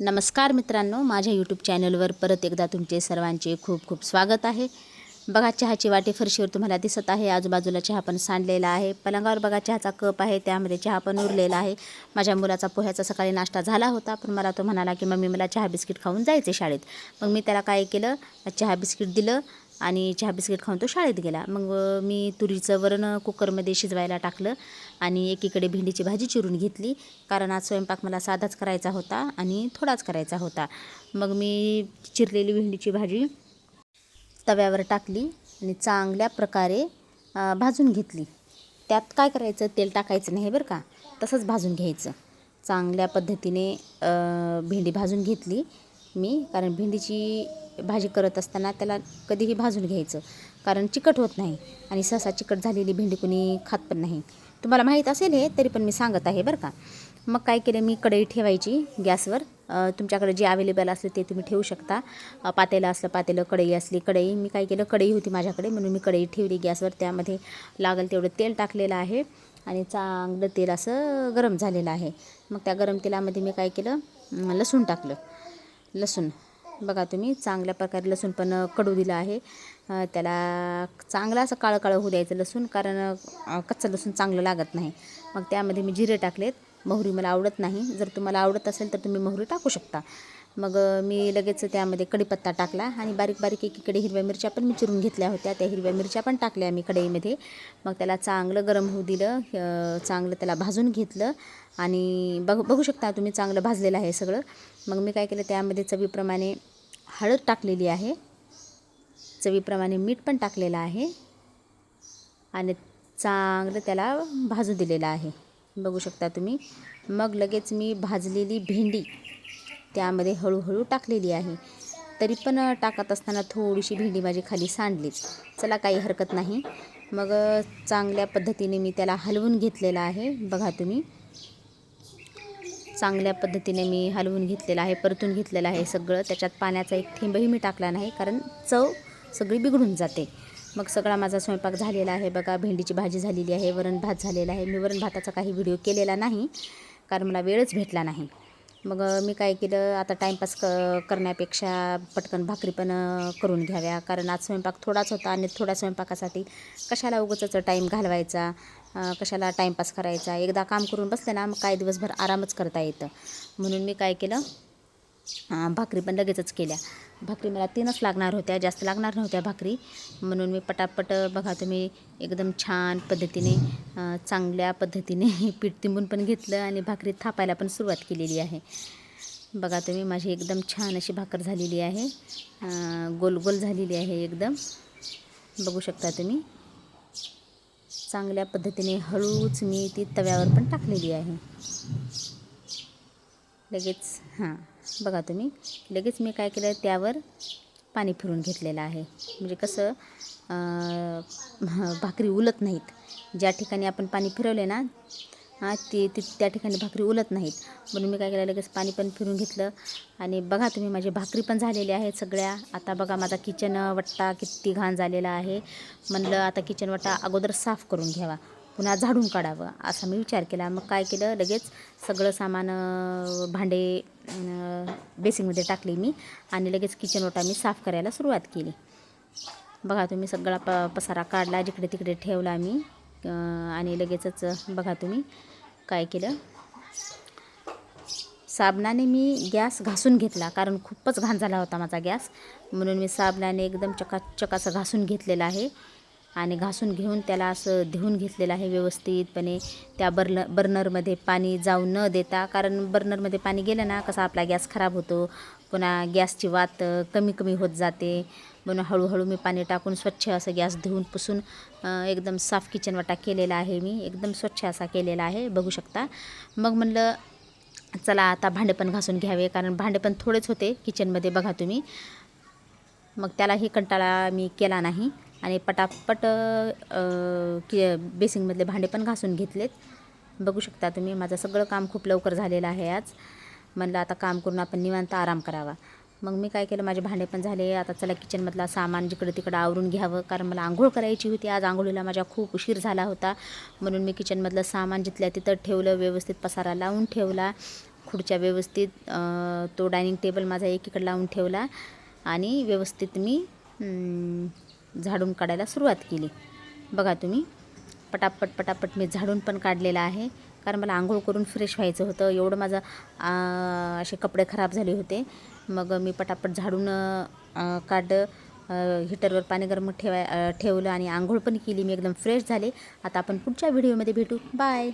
नमस्कार मित्रांनो माझ्या यूट्यूब चॅनलवर परत एकदा तुमचे सर्वांचे खूप खूप स्वागत आहे. बघा चहाची वाटी फरशीवर तुम्हाला दिसत आहे. आजूबाजूला चहा पण सांडलेला आहे. पलंगावर बघा चहाचा कप आहे. त्यामध्ये चहा पण उरलेला आहे. माझ्या मुलाचा पोह्याचा सकाळी नाश्ता झाला होता पण मला तो म्हणाला की मम्मी मला चहा बिस्किट खाऊन जायचे शाळेत. मग मी त्याला काय केलं? चहा बिस्किट दिलं. आणि चहा बिस्किट खाऊन तो शाळेत गेला. मग मी तुरीचं वरण कुकरमध्ये शिजवायला टाकलं आणि एकीकडे भेंडीची भाजी चिरून घेतली. कारण आज स्वयंपाक मला साधाच करायचा होता आणि थोडाच करायचा होता. मग मी चिरलेली भेंडीची भाजी तव्यावर टाकली आणि चांगल्या प्रकारे भाजून घेतली. त्यात काय करायचं? तेल टाकायचं नाही बरं का? तसंच भाजून घ्यायचं. चांगल्या पद्धतीने भेंडी भाजून घेतली. मी कारण भेंडीची भाजी करत असताना त्याला कधीही भाजून घ्यायचं कारण चिकट होत नाही आणि सहसा चिकट झालेली भेंडी कोणी खात पण नाही. तुम्हाला माहीत असेल हे तरी पण मी सांगत आहे बरं का. मग काय केलं मी कढई ठेवायची गॅसवर. तुमच्याकडे जे अवेलेबल असले ते तुम्ही ठेवू शकता. पातेलं असलं पातेलं कढई असली कढई. मी काय केलं कढई होती माझ्याकडे म्हणून मी कढई ठेवली गॅसवर. त्यामध्ये लागेल तेवढं तेल टाकलेलं आहे आणि चांगलं तेल असं गरम झालेलं आहे. मग त्या गरम तेलामध्ये मी काय केलं लसूण टाकलं. लसूण. बघा तुम्ही चांगल्या प्रकारे लसूण पण कडू दिलं आहे. त्याला चांगलं असं काळं काळं होऊ द्यायचं लसूण कारण कच्चा कच्चं लसूण चांगलं लागत नाही. मग त्यामध्ये मी जिरे टाकलेत. मोहरी मला आवडत नाही. जर तुम्हाला आवडत असेल तर तुम्ही मोहरी टाकू शकता. मग मी लगेच त्यामध्ये कढीपत्ता टाकला आणि बारीक बारीक एकीकडे हिरव्या मिरच्या पण मी चिरून घेतल्या होत्या. त्या हिरव्या मिरच्या पण टाकल्या मी कढईमध्ये. मग त्याला चांगलं गरम होऊ दिलं चांगलं त्याला भाजून घेतलं आणि बघ बघू शकता तुम्ही चांगलं भाजलेलं आहे सगळं. मग मी काय केलं त्यामध्ये चवीप्रमाणे हळद टाकलेली आहे. चवीप्रमाणे मीठ पण टाकलेलं आहे आणि चांगलं त्याला भाजू दिलेलं आहे. बघू शकता तुम्ही. मग लगेच मी भाजलेली भेंडी त्यामध्ये हळूहळू टाकलेली आहे. तरी पण टाकत असताना थोडीशी भेंडी माझी खाली सांडलीच. चला काही हरकत नाही. मग चांगल्या पद्धतीने मी त्याला हलवून घेतलेलं आहे. बघा तुम्ही. चांगल्या पद्धतीने मी हलवून घेतलेलं आहे परतून घेतलेलं आहे सगळं. त्याच्यात पाण्याचा एक थेंबही मी टाकला नाही कारण चव सगळी बिघडून जाते. मग सगळा माझा स्वयंपाक झालेला आहे. बघा भेंडीची भाजी झालेली आहे वरण भात झालेला आहे. मी वरण भाताचा काही व्हिडिओ केलेला नाही कारण मला वेळच भेटला नाही. मग मी काय केलं आता टाईमपास क करण्यापेक्षा पटकन भाकरी पण करून घ्याव्या. कारण आज स्वयंपाक थोडाच होता आणि थोड्या स्वयंपाकासाठी कशाला उगाचच टाईम घालवायचा कशाला टाईमपास करायचा? एकदा काम करून बसलं ना मग काय दिवसभर आरामच करता येतं. म्हणून मी काय केलं भाकरी पण लगेचच केल्या. भाकरी मला तीनच लागणार होत्या जास्त लागणार नव्हत्या भाकरी. म्हणून मी पटापट बघा तुम्ही एकदम छान पद्धतीने चांगल्या पद्धतीने पीठ तिंबून पण घेतलं आणि भाकरी थापायला पण सुरुवात केलेली आहे. बघा तुम्ही माझी एकदम छान अशी भाकर झालेली आहे. गोल गोल झालेली आहे एकदम. बघू शकता तुम्ही. चांगल्या पद्धतीने हळूच मी ती तव्यावर पण टाकलेली आहे. लगेच हां बघा तुम्ही लगेच मी काय केलं त्यावर पाणी फिरून घेतलेलं आहे. म्हणजे कसं भाकरी उलत नाहीत. ज्या ठिकाणी आपण पाणी फिरवले ना हां ती ती त्या ठिकाणी भाकरी उलत नाहीत. म्हणून मी काय केलं लगेच पाणी पण फिरून घेतलं. आणि बघा तुम्ही माझी भाकरी पण झालेली आहेत सगळ्या. आता बघा माझा किचन वट्टा किती घाण झालेला आहे. म्हणलं आता किचन वट्टा अगोदर साफ करून घ्यावा. पुन्हा झाडून काढावं असा मी विचार केला. मग काय केलं? लगेच सगळं सामान भांडे बेसिंगमध्ये टाकले मी आणि लगेच किचन ओटा मी साफ करायला सुरुवात केली. बघा तुम्ही सगळा प पसारा काढला जिकडे तिकडे ठेवला मी आणि लगेचच बघा तुम्ही काय केलं? साबणाने मी गॅस घासून घेतला कारण खूपच घाण झाला होता माझा गॅस. म्हणून मी साबणाने एकदम चकाचक असं घासून घेतलेलं आहे. आणि घासून घेऊन त्याला असं धुवून घेतलेलं आहे व्यवस्थितपणे. त्या बर्न बर्नरमध्ये पाणी जाऊ न देता कारण बर्नरमध्ये पाणी गेलं ना कसा आपला गॅस खराब होतो. पुन्हा गॅसची वात कमी कमी होत जाते. म्हणून हळूहळू मी पाणी टाकून स्वच्छ असं गॅस धुवून पुसून एकदम साफ किचन वाटा केलेला आहे मी. एकदम स्वच्छ असा केलेला आहे बघू शकता. मग म्हणलं चला आता भांडे पण घासून घ्यावे कारण भांडे पण थोडेच होते किचनमध्ये बघा तुम्ही. मग त्यालाही कंटाळा मी केला नाही. आणि पटापट कि की बेसिंगमधले भांडे पण घासून घेतलेत. बघू शकता तुम्ही माझं सगळं काम खूप लवकर झालेलं आहे आज. म्हणलं आता काम करून आपण निवांत आराम करावा. मग मी काय केलं माझे भांडे पण झाले. आता चला किचनमधला सामान जिकडं तिकडं आवरून घ्यावं. कारण मला आंघोळ करायची होती. आज आंघोळीला माझ्या खूप उशीर झाला होता. म्हणून मी किचनमधलं सामान जिथल्या तिथं ठेवलं व्यवस्थित पसारा लावून ठेवला. खुर्च्या व्यवस्थित तो डायनिंग टेबल माझा एकीकडे लावून ठेवला. आणि व्यवस्थित मी झाडून काढायला सुरुवात केली. बघा तुम्ही पटापट पटापट मी झाडून पण काढलेलं आहे. कारण मला आंघोळ करून फ्रेश व्हायचं होतं. एवढं माझं असे कपडे खराब झाले होते. मग मी पटापट झाडून काढ काढलं हिटरवर पाणी गरम ठेवाय ठेवलं आणि आंघोळ पण केली. मी एकदम फ्रेश झाले. आता आपण पुढच्या व्हिडिओमध्ये भेटू. बाय